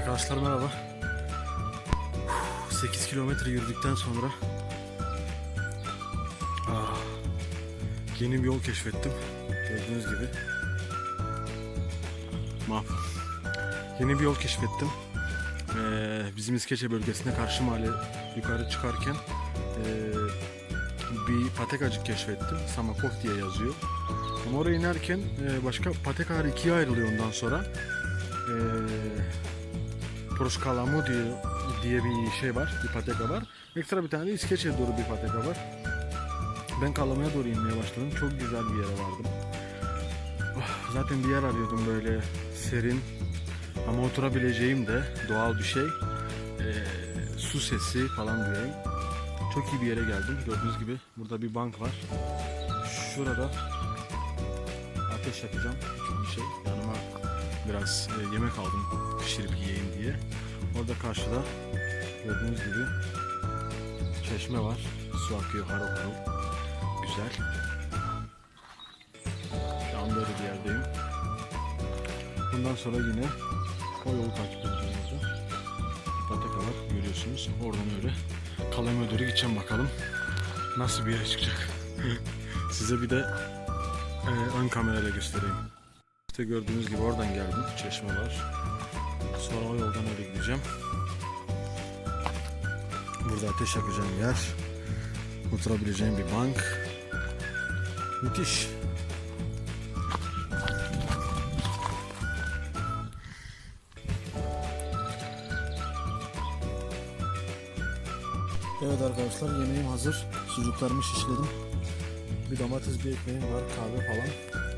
Arkadaşlar merhaba. 8 kilometre yürüdükten sonra ah, yeni bir yol keşfettim. Gördüğünüz gibi. Map. Yeni bir yol keşfettim. Ee, bizim İskeçe bölgesine karşı mahalle yukarı çıkarken ee, bir patekacık keşfettim. Samakov diye yazıyor. Ama oraya inerken ee, başka patekalar ikiye ayrılıyor ondan sonra. Ee, Proskalamu diye, diye bir şey var, bir pateka var. Ekstra bir tane de İskeçe'ye doğru bir pateka var. Ben Kalamu'ya doğru inmeye başladım. Çok güzel bir yere vardım. Zaten bir yer arıyordum böyle serin ama oturabileceğim de doğal bir şey. Ee, su sesi falan diyeyim. Çok iyi bir yere geldim. Gördüğünüz gibi burada bir bank var. Şurada ateş yakacağım. Küçük bir şey. Yanıma biraz e, yemek aldım pişirip yiyeyim diye. Orada karşıda gördüğünüz gibi çeşme var. Su akıyor harıl harıl. Güzel. Şu an böyle bir yerdeyim. Bundan sonra yine o yolu takip edeceğim pateka var görüyorsunuz. Oradan öyle Kalem'e doğru gideceğim bakalım. Nasıl bir yere çıkacak. Size bir de e, ön kamerayla göstereyim. İşte gördüğünüz gibi oradan geldim. Çeşme var. Sonra o yoldan öyle gideceğim. Burada ateş yakacağım yer. Oturabileceğim bir bank. Müthiş. Evet arkadaşlar yemeğim hazır. Sucuklarımı şişledim. Bir domates bir ekmeğim var. Kahve falan.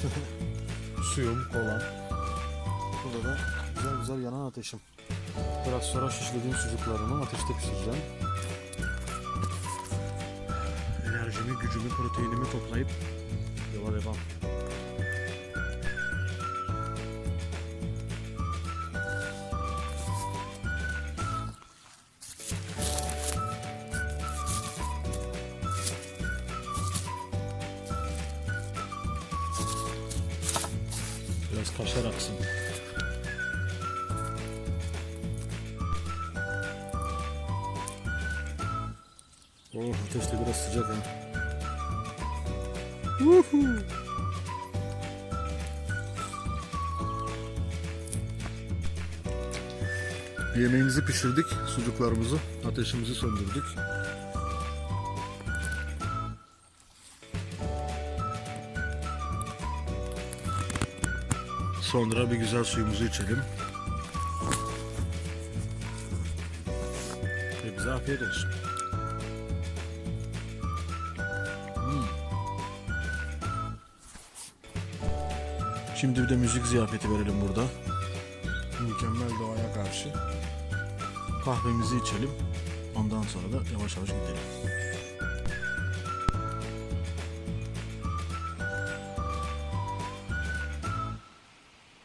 Suyum, kolam. Burada da güzel güzel yanan ateşim. Biraz sonra şişlediğim sucuklarımı ateşte pişireceğim. Enerjimi, gücümü, proteinimi toplayıp yola devam. Biraz kaşar aksın. Oh ateş de biraz sıcak ha. Woohoo! Yemeğimizi pişirdik, sucuklarımızı, ateşimizi söndürdük. Sonra bir güzel suyumuzu içelim. Ve bize afiyet olsun. Hmm. Şimdi bir de müzik ziyafeti verelim burada. Mükemmel doğaya karşı. Kahvemizi içelim. Ondan sonra da yavaş yavaş gidelim.